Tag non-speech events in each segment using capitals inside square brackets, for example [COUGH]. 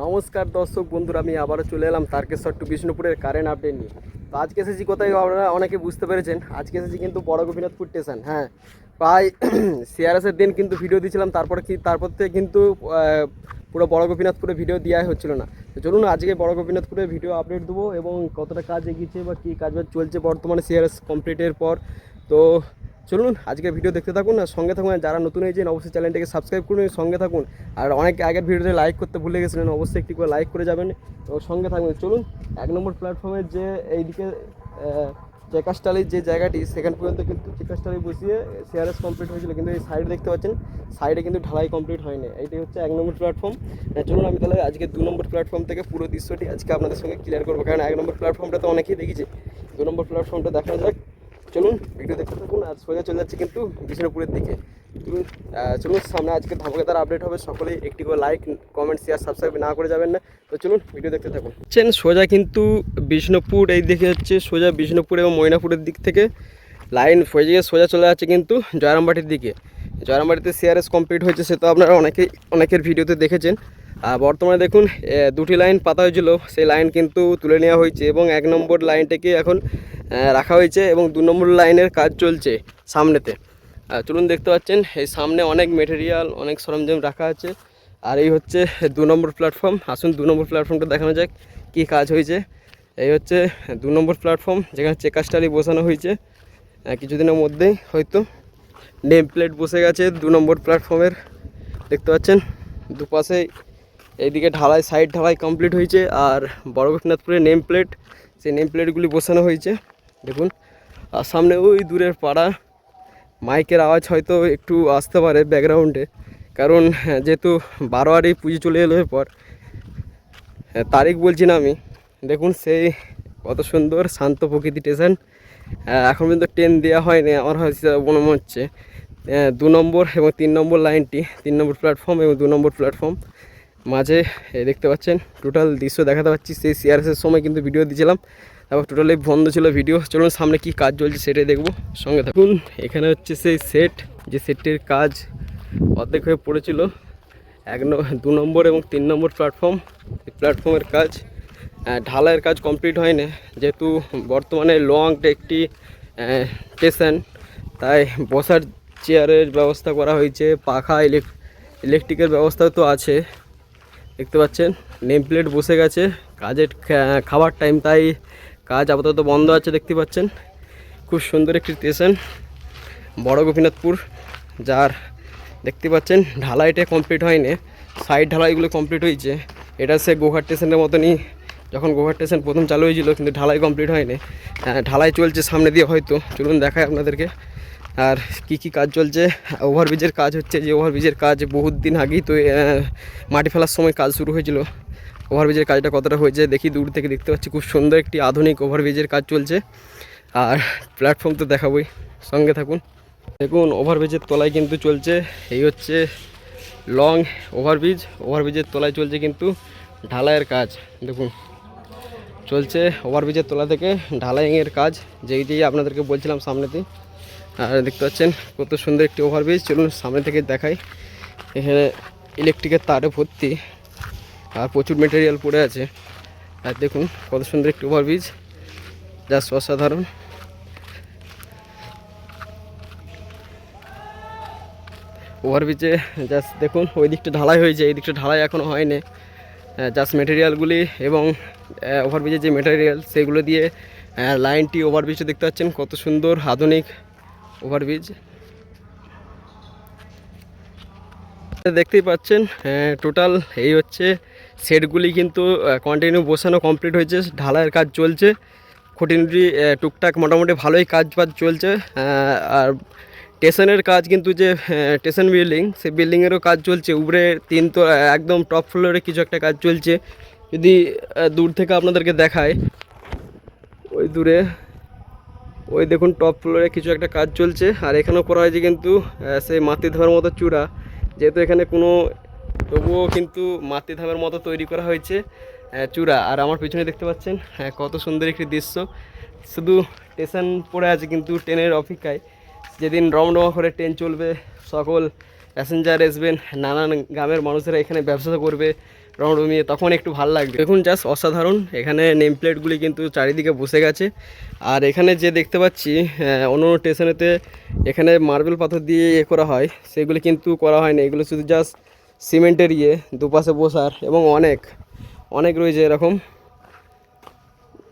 নমস্কার দর্শক বন্ধুরা, আমি আবারও চলে এলাম তারকেশ্বর টু বিষ্ণুপুরের কারেন্ট আপডেট নিয়ে। তো আজকে এসেছি কোথায় আপনারা অনেকে বুঝতে পেরেছেন, আজকে এসেছি কিন্তু বড় গোপীনাথপুর স্টেশন হ্যাঁ। প্রায় [CLEARS THROAT] সিআরএসের দিন কিন্তু ভিডিও দিয়েছিলাম, তারপরে কি, তারপর থেকে কিন্তু পুরো বড় গোপীনাথপুরে ভিডিও দেওয়া হচ্ছিল না। তো চলুন আজকে বড় গোপীনাথপুরে ভিডিও আপডেট দেবো এবং কতটা কাজ এগিয়েছে বা কী কাজ চলছে বর্তমানে সিআরএস কমপ্লিটের পর। তো চলুন আজকে ভিডিও দেখতে থাকুন আর সঙ্গে থাকুন। যারা নতুন হয়েছেন, অবশ্যই চ্যানেলটাকে সাবস্ক্রাইব করুন সঙ্গে থাকুন। আর অনেক আগের ভিডিওতে লাইক করতে ভুলে গেছিলেন, অবশ্যই একটি করে লাইক করে যাবেন। তো সঙ্গে থাকবেন চলুন। এক নম্বর প্ল্যাটফর্মের যে এইদিকে চেকাস্টালির যে জায়গাটি, সেখান পর্যন্ত কিন্তু চেকাস্টালি বসিয়ে সিআরএস কমপ্লিট হয়েছিল। কিন্তু এই সাইড দেখতে পাচ্ছেন সাইডে কিন্তু ঢালাই কমপ্লিট হয়নি। এইটাই হচ্ছে এক নম্বর প্ল্যাটফর্ম চলুন, আমি তাহলে আজকে দু নম্বর প্ল্যাটফর্ম থেকে পুরো দৃশ্যটি আজকে আপনাদের সঙ্গে ক্লিয়ার করব। কারণ এক নম্বর প্ল্যাটফর্মটা তো অনেকেই দেখেছি। দু নম্বর প্ল্যাটফর্মটা দেখা যাক। চলুন ভিডিও দেখতে থাকুন, আর সোজা চলে যাচ্ছে কিন্তু বিষ্ণুপুরের দিকে। চলুন চলুন, সামনে আজকে ধামাকাদার আপডেট হবে, সকলেই একটি করে লাইক কমেন্ট শেয়ার সাবস্ক্রাইব না করে যাবেন না। তো চলুন ভিডিও দেখতে থাকুন। চেন সোজা কিন্তু বিষ্ণুপুর, এই দিকে হচ্ছে সোজা বিষ্ণুপুর এবং ময়নাপুরের দিক থেকে লাইন গিয়ে সোজা চলে যাচ্ছে কিন্তু জয়রামবাটির দিকে। জয়রামবাটিতে সিআরএস কমপ্লিট হয়েছে, সে তো আপনারা অনেকেই, অনেকের ভিডিওতে দেখেছেন। আর বর্তমানে দেখুন দুটি লাইন পাতা হয়েছিল, সেই লাইন কিন্তু তুলে নেওয়া হয়েছে এবং এক নম্বর লাইনটাকে এখন রাখা হয়েছে এবং দু নম্বর লাইনের কাজ চলছে সামনেতে। চলুন দেখতে পাচ্ছেন, এই সামনে অনেক মেটেরিয়াল অনেক সরঞ্জাম রাখা আছে। আর এই হচ্ছে দু নম্বর প্ল্যাটফর্ম আসুন দু নম্বর প্ল্যাটফর্মটা দেখানো যাক, কী কাজ হয়েছে। এই হচ্ছে দু নম্বর প্ল্যাটফর্ম যেখানে চেকাস্টারি বসানো হয়েছে। কিছুদিনের মধ্যেই হয়তো নেম প্লেট বসে গেছে দু নম্বর প্ল্যাটফর্মের দেখতে পাচ্ছেন, দুপাশে এইদিকে ঢালাই সাইড ঢালাই কমপ্লিট হয়েছে। আর বড় গোপীনাথপুরে নেম প্লেট সেই নেম প্লেটগুলি বসানো হয়েছে। দেখুন আর সামনে ওই দূরের পাড়া। মাইকের আওয়াজ হয়তো একটু আসতে পারে ব্যাকগ্রাউন্ডে কারণ হ্যাঁ, যেহেতু বারোয়ারি পুজো চলে এলো এরপর হ্যাঁ, তারিখ বলছি না আমি। দেখুন সেই কত সুন্দর শান্ত প্রকৃতি স্টেশন এখন পর্যন্ত ট্রেন দেওয়া হয়নি আমার হয়তো মনে হচ্ছে। দু নম্বর এবং তিন নম্বর লাইনটি তিন নম্বর প্ল্যাটফর্ম এবং দু নম্বর প্ল্যাটফর্ম মাঝে দেখতে পাচ্ছেন টোটাল দৃশ্য দেখাতে পাচ্ছি সেই সিআরএসের সময় কিন্তু ভিডিও দিয়েছিলাম। তারপর টোটালি বন্ধ ছিল ভিডিও চলুন সামনে কি কাজ চলছে সেটাই দেখব। সঙ্গে থাকুন। এখানে হচ্ছে সেই সেট যে সেটটির কাজ অর্ধেক হয়ে পড়েছিল। এক দু নম্বর এবং তিন নম্বর প্ল্যাটফর্ম প্ল্যাটফর্মের কাজ ঢালাইয়ের কাজ কমপ্লিট হয়নি। যেহেতু বর্তমানে লং একটি স্টেশন তাই বসার চেয়ারের ব্যবস্থা করা হয়েছে। পাখা ইলেক ইলেকট্রিকের ব্যবস্থা তো আছে। দেখতে পাচ্ছেন নেম প্লেট বসে গেছে। কাজের খাবার টাইম তাই কাজ আপাতত বন্ধ আছে দেখতে পাচ্ছেন। খুব সুন্দর একটি স্টেশন বড় গোপীনাথপুর যার দেখতে পাচ্ছেন ঢালাইটা কমপ্লিট হয়নি। সাইড ঢালাইগুলো কমপ্লিট হয়েছে। এটা সে গোঘাট স্টেশনের মতনই যখন গোঘাট স্টেশন প্রথম চালু হয়েছিল কিন্তু ঢালাই কমপ্লিট হয়নি। আহ, ঢালাই চলছে সামনে দিয়ে হয়তো চলুন দেখায় আপনাদেরকে। আর কি কি কাজ চলছে? ওভারব্রিজের কাজ হচ্ছে যে ওভারব্রিজের কাজ বহুত দিন আগেই তো মাটি ফেলার সময় কাজ শুরু হয়েছিল। ওভারব্রিজের কাজটা কতটা হয়েছে দেখি দূর থেকে দেখতে পাচ্ছি। খুব সুন্দর একটি আধুনিক ওভারব্রিজের কাজ চলছে। আর প্ল্যাটফর্ম তো দেখাবই। সঙ্গে থাকুন। দেখুন, ওভারব্রিজের তলায় কিন্তু চলছে এই হচ্ছে লং ওভারব্রিজ। ওভারব্রিজের তলায় চলছে কিন্তু ঢালাইয়ের কাজ। দেখুন, চলছে ওভারব্রিজের তলা থেকে ঢালাইয়ের কাজ। যেইটি আপনাদেরকে বলছিলাম সামনেতেই আর দেখতে পাচ্ছেন কত সুন্দর একটি ওভারব্রিজ। চলুন সামনে থেকে দেখাই। এখানে ইলেকট্রিকের তারে ভর্তি। আর প্রচুর মেটেরিয়াল পড়ে আছে। আর দেখুন, কত সুন্দর একটি ওভারব্রিজ যা অসাধারণ। ওভারব্রিজে জাস্ট দেখুন, ওই দিকটা ঢালাই হয়েছে, এই দিকটা ঢালাই এখনও হয়নি। জাস্ট মেটেরিয়ালগুলি এবং ওভারব্রিজের যে মেটেরিয়াল সেগুলো দিয়ে লাইনটি ওভারব্রিজটা দেখতে পাচ্ছেন, কত সুন্দর আধুনিক ওভারব্রিজ দেখতেই পাচ্ছেন টোটাল এই হচ্ছে সেটগুলি কিন্তু কন্টিনিউ বসানো কমপ্লিট হয়েছে, ঢালাইয়ের কাজ চলছে। খুঁটিনুটি টুকটাক মোটামুটি ভালোই কাজ বাজ চলছে আর স্টেশনের কাজ কিন্তু যে স্টেশন বিল্ডিং, সেই বিল্ডিংয়েরও কাজ চলছে। উপরে তিন তো একদম টপ ফ্লোরে কিছু একটা কাজ চলছে। যদি দূর থেকে আপনাদেরকে দেখায় ওই দূরে, ওই দেখুন টপ ফ্লোরে কিছু একটা কাজ চলছে। আর এখানেও করা হয়েছে কিন্তু সেই মাতৃ ধামের মতো চূড়া। যেহেতু এখানে কোনো তবুও কিন্তু মাতৃ ধামের মতো তৈরি করা হয়েছে চূড়া। আর আমার পিছনে দেখতে পাচ্ছেন হ্যাঁ কত সুন্দর একটি দৃশ্য। শুধু স্টেশন পড়ে আছে কিন্তু ট্রেনের অপেক্ষায়। যেদিন রমরমা করে ট্রেন চলবে, সকল প্যাসেঞ্জার আসবেন, নানান গ্রামের মানুষেরা এখানে ব্যবসা করবে রমরমিয়ে তখন একটু ভালো লাগবে। দেখুন জাস্ট অসাধারণ। এখানে নেম প্লেটগুলি কিন্তু চারিদিকে বসে গেছে। আর এখানে যে দেখতে পাচ্ছি অন্য স্টেশনেতে এখানে মার্বেল পাথর দিয়ে এ করা হয়। সেগুলি কিন্তু করা হয় না এগুলো শুধু জাস্ট সিমেন্টের ইয়ে দুপাশে বসার এবং অনেক অনেক রয়েছে এরকম।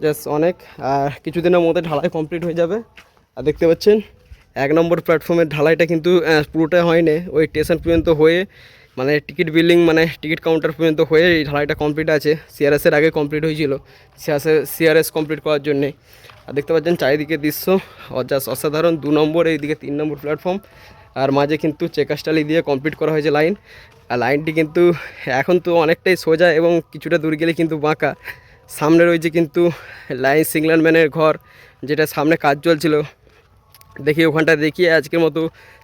জাস্ট অনেক আর কিছুদিনের মধ্যে ঢালাই কমপ্লিট হয়ে যাবে। আর দেখতে পাচ্ছেন এক নম্বর প্ল্যাটফর্মের ঢালাইটা কিন্তু আহ, পুরোটা হয়নি। ওই স্টেশন পর্যন্ত হয়ে মানে টিকিট বিল্ডিং মানে টিকিট কাউন্টার পর্যন্ত হয়ে এই ঢালাইটা কমপ্লিট আছে। সিআরএসের আগে কমপ্লিট হয়েছিল। সিআরএস সিআরএস কমপ্লিট করার জন্যে। আর দেখতে পাচ্ছেন চারিদিকে দৃশ্য জাস্ট অসাধারণ। দু নম্বর এইদিকে তিন নম্বর প্ল্যাটফর্ম আর মাঝে কিন্তু চেকাস্টালি দিয়ে কমপ্লিট করা হয়েছে লাইন আর লাইনটি কিন্তু এখন তো অনেকটাই সোজা এবং কিছুটা দূর গেলে কিন্তু বাঁকা। সামনে রয়েছে কিন্তু লাইন সিগন্যালম্যানের ঘর, যেটা সামনে কাজ চলছিল। দেখি ওখানটা দেখিয়ে আজকের মতো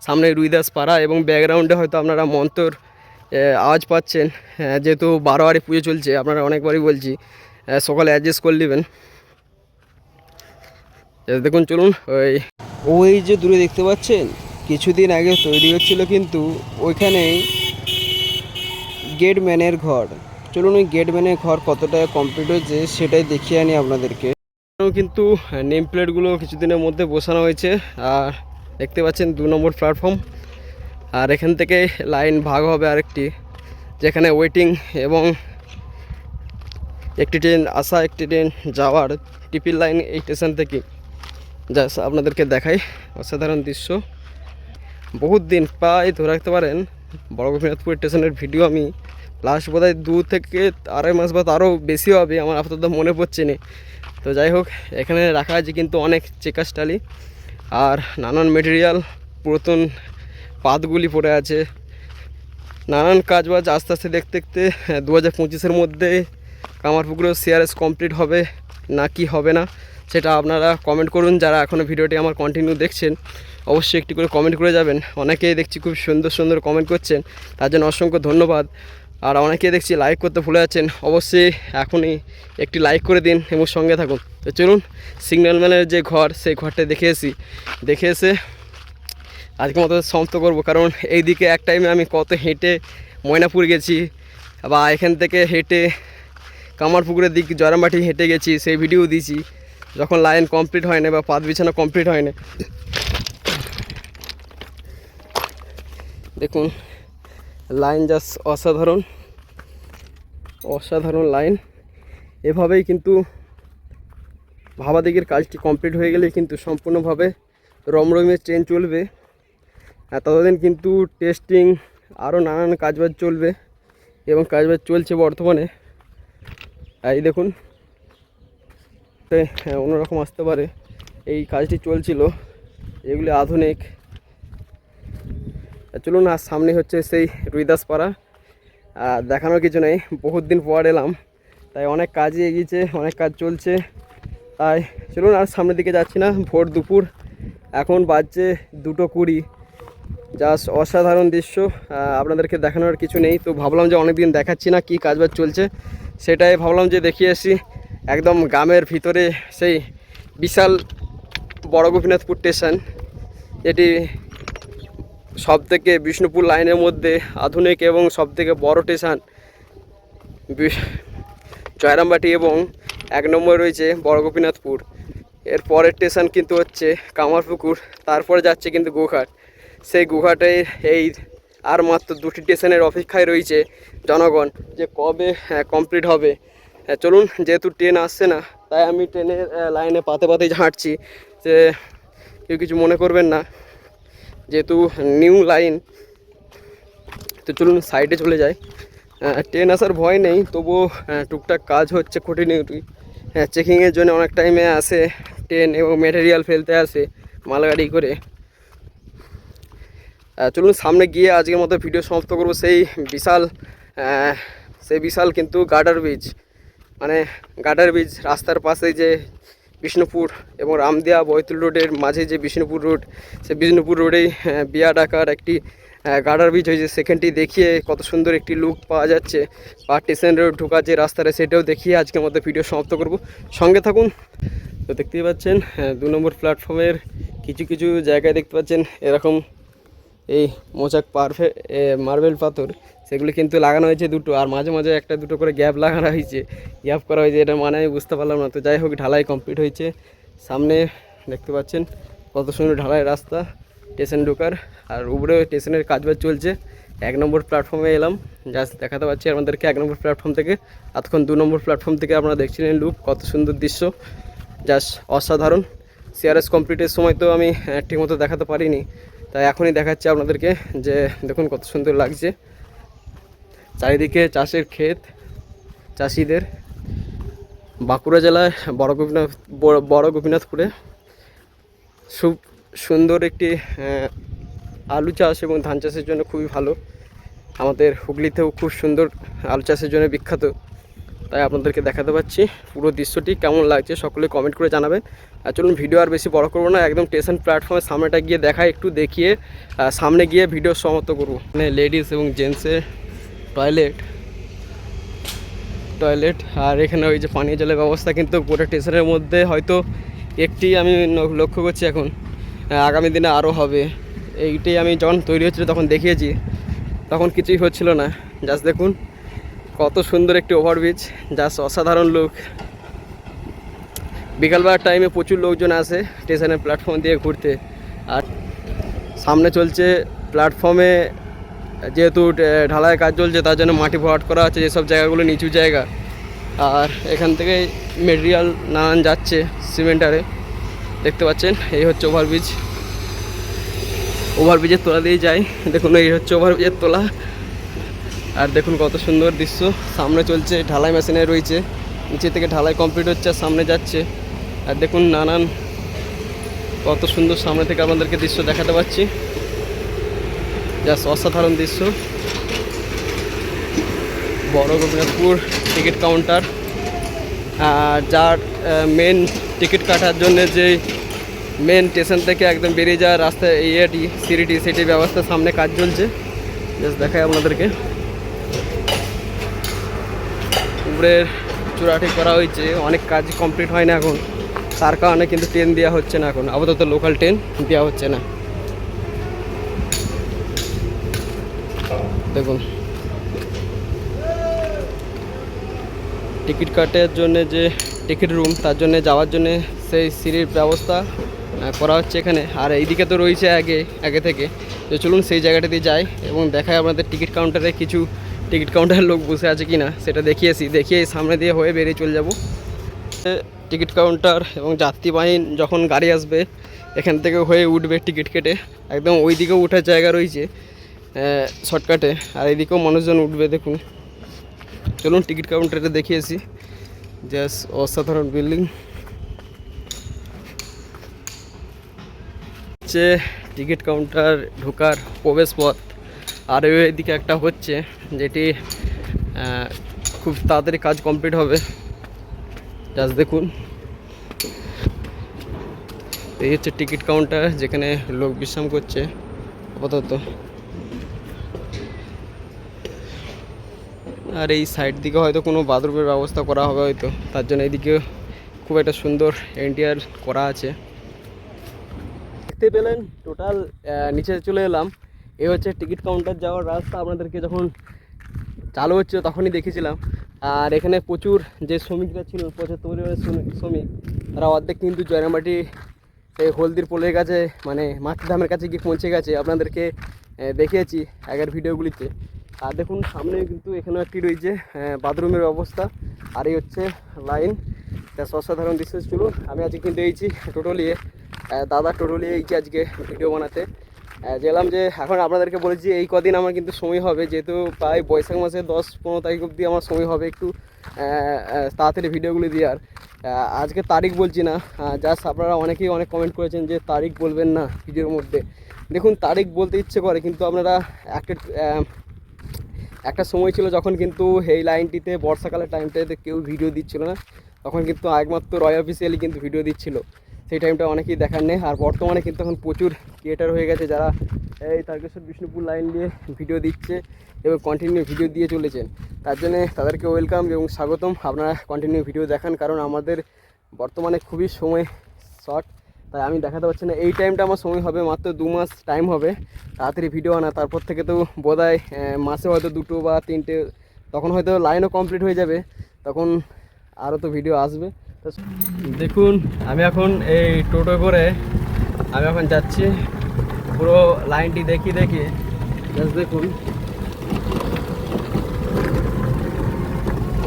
সামনে রুইদাস পাড়া এবং ব্যাকগ্রাউন্ডে হয়তো আপনারা মন্তর আওয়াজ পাচ্ছেন। যেহেতু বারোয়ারি পুজো চলছে, আপনারা অনেকবারই বলছি সকালে অ্যাডজাস্ট করে নেবেন। দেখুন, চলুন, ওই ওই যে দূরে দেখতে পাচ্ছেন, কিছুদিন আগে তৈরি হচ্ছিল কিন্তু ওইখানেই গেটম্যানের ঘর। চলুন ওই গেটম্যানের ঘর কতটা কমপ্লিট হয়েছে সেটাই দেখিয়ে আনি আপনাদেরকে। কিন্তু নেম প্লেটগুলো কিছুদিনের মধ্যে বসানো হয়েছে। আর দেখতে পাচ্ছেন দু নম্বর প্ল্যাটফর্ম আর এখান থেকে লাইন ভাগ হবে আরেকটি, যেখানে ওয়েটিং এবং একটি ট্রেন আসা একটি ট্রেন যাওয়ার টিপির লাইন এই স্টেশন থেকে। জাস্ট আপনাদেরকে দেখাই অসাধারণ দৃশ্য। বহুত দিন প্রায় ধরে রাখতে পারেন, বড় গোপীনাথপুর স্টেশনের ভিডিও আমি লাস্ট বোধহয় দু থেকে আড়াই মাস বা তারও বেশি হবে, আমার আপাতত মনে পড়ছে না। তো যাই হোক, এখানে রাখা আছে কিন্তু অনেক চেকার স্টালি আর নানান মেটেরিয়াল পুরাতন পাতগুলি পড়ে আছে। নানান কাজ বাজ আস্তে আস্তে দেখতে দেখতে দু হাজার পঁচিশের মধ্যে কামারপুকুরেও সিআরএস কমপ্লিট হবে না কি হবে না, সেটা আপনারা কমেন্ট করুন। যারা এখনও ভিডিওটি আমার কন্টিনিউ দেখছেন, অবশ্যই একটি করে কমেন্ট করে যাবেন। অনেকেই দেখছি খুব সুন্দর সুন্দর কমেন্ট করছেন। তার জন্য অসংখ্য ধন্যবাদ। আর অনেকেই দেখছি লাইক করতে ভুলে যাচ্ছেন, অবশ্যই এখনই একটি লাইক করে দিন এবং সঙ্গে থাকুন। তো চলুন সিগন্যালম্যানের যে ঘর, সেই ঘরটা দেখে এসি দেখে এসে আজকে মতো সমাপ্ত করব, কারণ এই দিকে এক টাইমে আমি কত হেঁটে ময়নাপুর গেছি বা এখান থেকে হেঁটে কামারপুকুরের দিক, জয়রামবাটি হেঁটে গেছি, সেই ভিডিও দিয়েছি। যখন লাইন কমপ্লিট হয় না বা পাত বিছানা কমপ্লিট হয় না। দেখুন লাইন জাস্ট অসাধারণ। অসাধারণ লাইন। এভাবেই কিন্তু ভাবাদিকের কাজটি কমপ্লিট হয়ে গেলে কিন্তু সম্পূর্ণভাবে রমরমে ট্রেন চলবে। ততদিন কিন্তু টেস্টিং আরও নানান কাজবাজ চলবে এবং কাজবাজ চলছে বর্তমানে। এই দেখুন হ্যাঁ, অন্যরকম আসতে পারে। এই কাজটি চলছিল। এগুলি আধুনিক। চলুন আর সামনে হচ্ছে সেই রুইদাস পাড়া আর দেখানোর কিছু নেই, বহুত দিন পর এলাম, তাই অনেক কাজই এগিয়েছে, অনেক কাজ চলছে, তাই চলুন আর সামনের দিকে যাচ্ছি না, ভোর দুপুর, এখন বাজছে দুটো কুড়ি, জাস্ট অসাধারণ দৃশ্য আপনাদেরকে দেখানোর কিছু নেই, তো ভাবলাম যে অনেকদিন দেখাচ্ছি না কী কাজবাজ চলছে, সেটাই ভাবলাম যে দেখিয়ে আসি, একদম গ্রামের ভিতরে সেই বিশাল বড় গোপীনাথপুর স্টেশন এটি সব থেকে বিষ্ণুপুর লাইনের মধ্যে আধুনিক এবং সব থেকে বড় স্টেশন জয়রামবাটি এবং এক নম্বর রয়েছে বড় গোপীনাথপুর। এর পরের স্টেশন কিন্তু হচ্ছে কামারপুকুর তারপরে যাচ্ছে কিন্তু গোঘাট সেই গোঘাটের এই আর মাত্র দুটি স্টেশনের অপেক্ষায় রয়েছে জনগণ যে কবে কমপ্লিট হবে। হ্যাঁ, চলুন যেহেতু ট্রেন আসছে না তাই আমি ট্রেনের লাইনে পাতে পাতে হাঁটছি। যে কেউ কিছু মনে করবেন না। যেহেতু নিউ লাইন তো চলুন সাইডে চলে আহ, ট্রেন আসার ভয় নেই তবুও টুকটাক কাজ হচ্ছে কন্টিনিউটি হ্যাঁ চেকিংয়ের জন্য অনেক টাইমে আসে ট্রেন এবং মেটেরিয়াল ফেলতে আসে মালগাড়ি করে। চলুন সামনে গিয়ে আজকের মতো ভিডিও সমাপ্ত করব। সেই বিশাল সেই বিশাল কিন্তু গার্ডার ব্রিজ মানে গার্ডার ব্রিজ রাস্তার পাশে যে বিষ্ণুপুর এবং রামদিয়া বৈতুল রোডের মাঝে যে বিষ্ণুপুর রোড সেই বিষ্ণুপুর রোডেই বিয়া ডাকার একটি গার্ডার ব্রিজ হয়েছে। সেখানটি দেখিয়ে কত সুন্দর একটি লুক পাওয়া যাচ্ছে। বা স্টেশন রোড ঢোকার যে রাস্তাটা, সেটাও দেখিয়ে আজকের মতো ভিডিও সমাপ্ত করব। সঙ্গে থাকুন। তো দেখতেই পাচ্ছেন দু নম্বর প্ল্যাটফর্মের কিছু কিছু জায়গায় দেখতে পাচ্ছেন, এরকম এই মোচাক পারফে মার্বেল পাথর। সেগুলি কিন্তু লাগানো হয়েছে দুটো, আর মাঝে মাঝে একটা দুটো করে গ্যাপ লাগানো হয়েছে। গ্যাপ করা হয়েছে, এটা মানে আমি বুঝতে পারলাম না। তো যাই হোক, ঢালাই কমপ্লিট হয়েছে। সামনে দেখতে পাচ্ছেন কত সুন্দর ঢালাই রাস্তা স্টেশন ঢোকার। আর উপরে স্টেশনের কাজবাজ চলছে। এক নম্বর প্ল্যাটফর্মে এলাম জাস্ট দেখাতে পাচ্ছি আমাদেরকে এক নম্বর প্ল্যাটফর্ম থেকে। এতক্ষণ দু নম্বর প্ল্যাটফর্ম থেকে আপনারা দেখছিলেন লুক কত সুন্দর দৃশ্য। জাস্ট অসাধারণ। সিআরএস কমপ্লিটের সময় তো আমি ঠিকমতো দেখাতে পারিনি। তাই এখনই দেখাচ্ছি আপনাদেরকে যে, দেখুন কত সুন্দর লাগছে। চারিদিকে চাষের ক্ষেত চাষিদের। বাঁকুড়া জেলায় বড় গোপীনাথ, বড়- গোপীনাথপুরে খুব সুন্দর একটি আলু চাষ এবং ধান চাষের জন্য খুবই ভালো। আমাদের হুগলিতেও খুব সুন্দর আলু চাষের জন্য বিখ্যাত। তাই আপনাদেরকে দেখাতে পাচ্ছি পুরো দৃশ্যটি কেমন লাগছে সকলে কমেন্ট করে জানাবেন। আর চলুন ভিডিও আর বেশি বড় করব না, একদম স্টেশন প্ল্যাটফর্মের সামনেটা গিয়ে দেখাই একটু দেখিয়ে সামনে গিয়ে ভিডিও সমাপ্ত করব। মানে লেডিস এবং জেন্টসের টয়লেট টয়লেট, আর এখানে ওই যে পানীয় জলের ব্যবস্থা কিন্তু গোটা স্টেশনের মধ্যে, হয়তো একটি আমি লক্ষ্য করছি এখন। আগামী দিনে আরও হবে। এইটাই আমি যখন তৈরি হচ্ছিল তখন দেখিয়েছি। তখন কিছুই হচ্ছিল না। জাস্ট দেখুন, কত সুন্দর একটি ওভারব্রিজ, জাস্ট অসাধারণ লুক বিকালবেলার টাইমে প্রচুর লোকজন আসে স্টেশনের প্ল্যাটফর্ম দিয়ে ঘুরতে। আর সামনে চলছে প্ল্যাটফর্মে যেহেতু ঢালাই কাজ চলছে, তার জন্য মাটি ভরাট করা আছে, যেসব জায়গাগুলো নিচু জায়গা। আর এখান থেকে মেটেরিয়াল নানান যাচ্ছে সিমেন্টারে। দেখতে পাচ্ছেন, এই হচ্ছে ওভারব্রিজ ওভারব্রিজের তোলা দিয়ে যাই। দেখুন, এই হচ্ছে ওভারব্রিজের তোলা। আর দেখুন কত সুন্দর দৃশ্য। সামনে চলছে ঢালাই মেশিনে রয়েছে। নিচে থেকে ঢালাই কমপ্লিট হচ্ছে, আর সামনে যাচ্ছে। আর দেখুন নানান, কত সুন্দর সামনে থেকে আপনাদেরকে দৃশ্য দেখাতে পাচ্ছি। জাস্ট অসাধারণ দৃশ্য। বড় গোপীনাথপুর টিকিট কাউন্টার। যার মেন টিকিট কাটার জন্য যে মেন স্টেশন থেকে একদম বেরিয়ে যাওয়ার রাস্তা ইয়েটি সিঁড়িটি, সেটি ব্যবস্থা সামনে কাজ চলছে। জাস্ট দেখায় আপনাদেরকে। উপরের চূড়াটি করা হয়েছে। অনেক কাজ কমপ্লিট হয় না এখন। তার কারণে কিন্তু ট্রেন দেওয়া হচ্ছে না এখন। আপাতত লোকাল ট্রেন দেওয়া হচ্ছে না। দেখুন। টিকিট কাটার জন্য যে টিকিট রুম, তার জন্য যাওয়ার জন্য সেই সিঁড়ির ব্যবস্থা করা হচ্ছে এখানে। আর এইদিকে তো রয়েছে আগে আগে থেকে। তো চলুন সেই জায়গাটাতে যাই এবং দেখায় আপনাদের টিকিট কাউন্টারে কিছু টিকিট কাউন্টারের লোক বসে আছে কি না সেটা দেখিয়েছি দেখিয়ে সামনে দিয়ে হয়ে বেরিয়ে চলে যাব। টিকিট কাউন্টার এবং যাত্রীবাহীন যখন গাড়ি আসবে, এখান থেকে হয়ে উঠবে টিকিট কেটে। একদম ওই দিকেও ওঠার জায়গা রয়েছে। শর্টকাটে আর এইদিকেও মানুষজন উঠবে, দেখুন। চলুন, টিকিট কাউন্টারে দেখিয়েছি। জাস্ট অসাধারণ বিল্ডিং। হচ্ছে টিকিট কাউন্টার ঢোকার প্রবেশ পথ। আর এদিকে একটা হচ্ছে, যেটি খুব তাড়াতাড়ি কাজ কমপ্লিট হবে। জাস্ট দেখুন। এই হচ্ছে টিকিট কাউন্টার, যেখানে লোক বিশ্রাম করছে। আপাতত। আর এই সাইড দিকে হয়তো কোনো বাথরুমের ব্যবস্থা করা হবে হয়তো। তার জন্য এইদিকে খুব একটা সুন্দর এন্টিয়ার করা আছে। দেখতে পেলেন টোটাল নিচে চলে এলাম। এ হচ্ছে টিকিট কাউন্টার যাওয়ার রাস্তা। আপনাদেরকে যখন চালু হচ্ছে তখনই দেখেছিলাম আর এখানে প্রচুর যে শ্রমিকরা ছিল, পঁচাত্তর পরিবারের শ্রমিক, তারা অর্ধেক কিন্তু জয়রামাটি এই হলদির পোলের কাছে মানে মাতৃধামের কাছে গিয়ে পৌঁছে গেছে। আপনাদেরকে দেখিয়েছি আগের ভিডিওগুলিতে আর দেখুন সামনে কিন্তু এখানেও একটি রয়েছে বাথরুমের ব্যবস্থা আর এই হচ্ছে লাইন। তা অসাধারণ দৃশ্য। ছিল আমি আজকে কিন্তু এইছি টোটো নিয়ে দাদা টোটো নিয়ে এইছি আজকে ভিডিও বানাতে গেলাম যে এখন আপনাদেরকে বলেছি এই কদিন আমার কিন্তু সময় হবে, যেহেতু প্রায় বৈশাখ মাসে দশ পনেরো তারিখ অবধি আমার সময় হবে একটু তাড়াতাড়ি ভিডিওগুলি দেওয়ার। আজকে তারিখ বলছি না জাস্ট আপনারা অনেকেই অনেক কমেন্ট করেছেন যে তারিখ বলবেন না, ভিডিওর মধ্যে। দেখুন, তারিখ বলতে ইচ্ছে করে, কিন্তু আপনারা একটা একটা সময় ছিল যখন কিন্তু এই লাইনটিতে, বর্ষাকালের টাইমটাতে কেউ ভিডিও দিচ্ছিল না। তখন কিন্তু একমাত্র রয় অফিসিয়ালি কিন্তু ভিডিও দিচ্ছিল। সেই টাইমটা অনেকেই দেখার নেই। আর বর্তমানে কিন্তু এখন প্রচুর ক্রিয়েটার হয়ে গেছে যারা এই তারকেশ্বর বিষ্ণুপুর লাইন দিয়ে ভিডিও দিচ্ছে এবং কন্টিনিউ ভিডিও দিয়ে চলেছেন। তার জন্যে তাদেরকে ওয়েলকাম এবং স্বাগতম। আপনারা কন্টিনিউ ভিডিও দেখান কারণ আমাদের বর্তমানে খুবই সময় শর্ট তাই আমি দেখাতে পারছি না। এই টাইমটা আমার সময় হবে মাত্র দু মাস টাইম হবে। তাড়াতাড়ি ভিডিও আনা, তারপর থেকে তো বোধ মাসে হয়তো দুটো বা তিনটে, তখন হয়তো লাইনও কমপ্লিট হয়ে যাবে। তখন আরও তো ভিডিও আসবে। দেখুন, আমি এখন এই টোটো করে, আমি এখন যাচ্ছি। পুরো লাইনটি দেখি দেখি। দেখুন।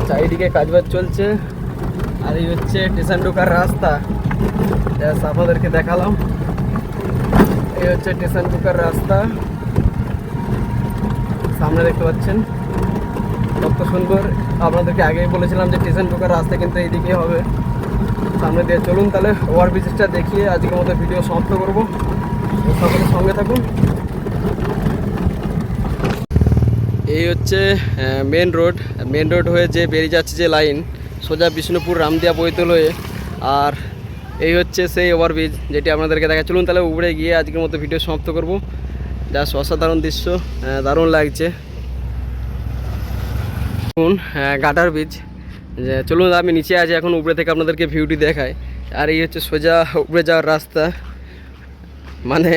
চারিদিকে কাজবাজ চলছে। আর এই হচ্ছে স্টেশন ঢোকার রাস্তা। জাস্ট আপনাদেরকে দেখালাম। এই হচ্ছে স্টেশন ঢোকার রাস্তা। সামনে দেখতে পাচ্ছেন। কত সুন্দর। আপনাদেরকে আগেই বলেছিলাম যে স্টেশন ঢোকার রাস্তা কিন্তু এইদিকে হবে। সামনে দিয়ে চলুন তাহলে ওভার ব্রিজটা দেখিয়ে আজকের মতো ভিডিও সমাপ্ত করব। তো সকলে সঙ্গে থাকুন। এই হচ্ছে মেন রোড মেন রোড হয়ে যে বেরিয়ে যাচ্ছে যে লাইন সোজা বিষ্ণুপুর, রামদিয়া বৈতল হয়ে আর এই হচ্ছে সেই ওভারব্রিজ যেটি আপনাদেরকে দেখা চলুন তাহলে উপরে গিয়ে আজকের মতো ভিডিও সমাপ্ত করব। যা অসাধারণ দৃশ্য দারুণ লাগছে। দেখুন গাটার ব্রিজ যে, চলুন আমি নিচে আছি, এখন উপরে থেকে আপনাদেরকে ভিউটি দেখাই আর এই হচ্ছে সোজা উপরে যাওয়ার রাস্তা। মানে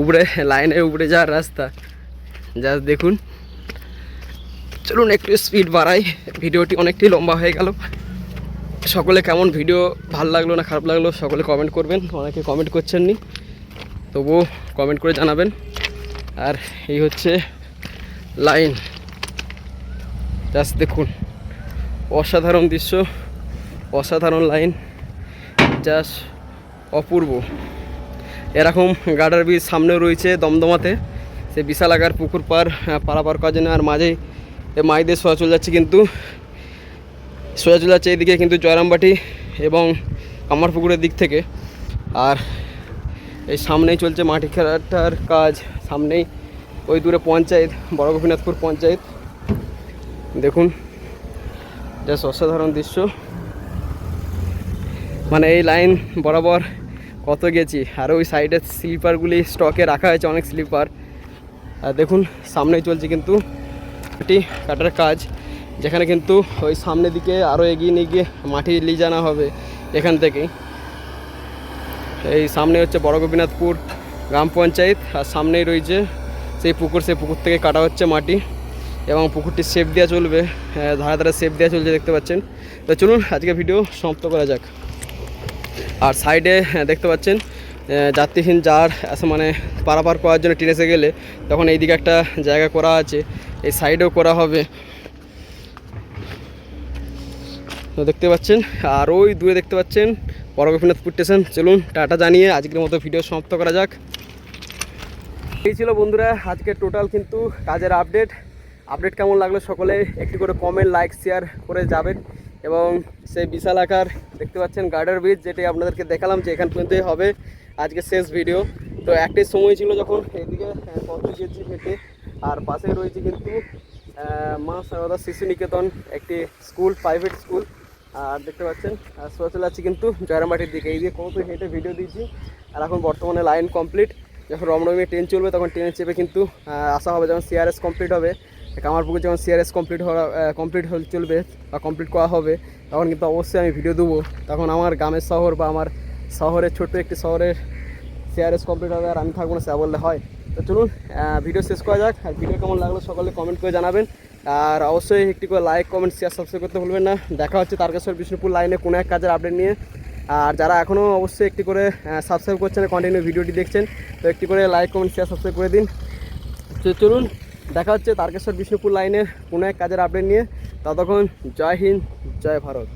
উপরে লাইনের উপরে যাওয়ার রাস্তা। জাস্ট দেখুন। চলুন একটু স্পিড বাড়াই। ভিডিওটি অনেকটাই লম্বা হয়ে গেল। সকলে কেমন ভিডিও, ভালো লাগল না খারাপ লাগল সকলে কমেন্ট করবেন। অনেকে কমেন্ট করছেন নি তবুও কমেন্ট করে জানাবেন। আর এই হচ্ছে লাইন জাস্ট দেখুন, অসাধারণ দৃশ্য, অসাধারণ লাইন জাস্ট অপূর্ব। এরকম গার্ডার ব্রিজ সামনেও রয়েছে দমদমাতে, সে বিশাল আকার পুকুর পার পারাপার করার জন্য আর মাঝেই এ মাইদের সোয়া চলে যাচ্ছে কিন্তু সোজা চলে যাচ্ছে কিন্তু জয়রামবাটি এবং কামারপুকুরের দিক থেকে। আর এই সামনেই চলছে মাটি খেলাটার কাজ। সামনেই ওই দূরে পঞ্চায়েত, বড় গোপীনাথপুর পঞ্চায়েত। দেখুন জাস্ট অসাধারণ দৃশ্য। মানে এই লাইন বরাবর কত গেছি। আর ওই সাইডে স্লিপারগুলি স্টকে রাখা হয়েছে অনেক স্লিপার। আর দেখুন, সামনেই চলছে কিন্তু এটি কাটার কাজ। যেখানে কিন্তু ওই সামনের দিকে আরও এগিয়ে নিয়ে গিয়ে মাটি নিয়ে জানা হবে এখান থেকেই। এই সামনে হচ্ছে বড় গোপীনাথপুর গ্রাম পঞ্চায়েত আর সামনেই রয়েছে সেই পুকুর সেই পুকুর থেকে কাটা হচ্ছে মাটি এবং পুকুরটি সেপ দেওয়া চলবে হ্যাঁ, ধারে ধারে সেপ দেওয়া চলছে দেখতে পাচ্ছেন। তো চলুন আজকে ভিডিও সমাপ্ত করা যাক। আর সাইডে দেখতে পাচ্ছেন যাত্রীহীন যার মানে পারাপার করার জন্য ট্রেনে এসে গেলে তখন এইদিকে একটা জায়গা করা আছে এই সাইডেও করা হবে। তো দেখতে পাচ্ছেন, আর ওই দূরে দেখতে পাচ্ছেন বড় গোপীনাথপুর স্টেশন চলুন টাটা জানিয়ে আজকের মতো ভিডিও সমাপ্ত করা যাক। এই ছিল বন্ধুরা আজকে টোটাল কিন্তু কাজের আপডেট আপডেট কেমন লাগল সকলে একটি করে কমেন্ট লাইক শেয়ার করে যাবেন। এবং সেই বিশাল আকার, দেখতে পাচ্ছেন গার্ডার ব্রিজ যেটি আপনাদেরকে দেখালাম যে এখান পর্যন্তই হবে আজকে শেষ ভিডিও তো একটাই সময় ছিল যখন এদিকে পথ গেছি হেঁটে আর পাশে রয়েছে কিন্তু মা সারদা শিশু নিকেতন, একটি স্কুল প্রাইভেট স্কুল আর দেখতে পাচ্ছেন সোজা চলে যাচ্ছি কিন্তু জয়রামাটির দিকে। এই দিয়ে কত হেঁটে ভিডিও দিচ্ছি। আর এখন বর্তমানে লাইন কমপ্লিট যখন রমরমে ট্রেন চলবে, তখন ট্রেনে চেপে কিন্তু আসা হবে যখন সিআরএস কমপ্লিট হবে। কামারপুকুর যখন সিআরএস কমপ্লিট হওয়া কমপ্লিট চলবে বা কমপ্লিট করা হবে, তখন কিন্তু অবশ্যই আমি ভিডিও দেবো। তখন আমার গ্রামের শহর বা আমার শহরের ছোট্ট একটি শহরের সিআরএস কমপ্লিট হবে আর আমি থাকব না সে বললে হয়। তো চলুন ভিডিও শেষ করা যাক। আর ভিডিও কেমন লাগল সকলে কমেন্ট করে জানাবেন। আর অবশ্যই একটি করে লাইক কমেন্ট শেয়ার সাবস্ক্রাইব করতে ভুলবেন না। দেখা হচ্ছে তারকেশ্বর বিষ্ণুপুর লাইনে কোনো এক কাজের আপডেট নিয়ে। আর যারা এখনও অবশ্যই একটি করে সাবস্ক্রাইব করছেন কন্টিনিউ ভিডিওটি দেখছেন, তো একটি করে লাইক কমেন্ট শেয়ার সাবস্ক্রাইব করে দিন। তো চলুন, দেখা হচ্ছে তারকেশ্বর বিষ্ণুপুর লাইনের কোনো এক কাজের আপডেট নিয়ে। ততক্ষণ জয় হিন্দ, জয় ভারত।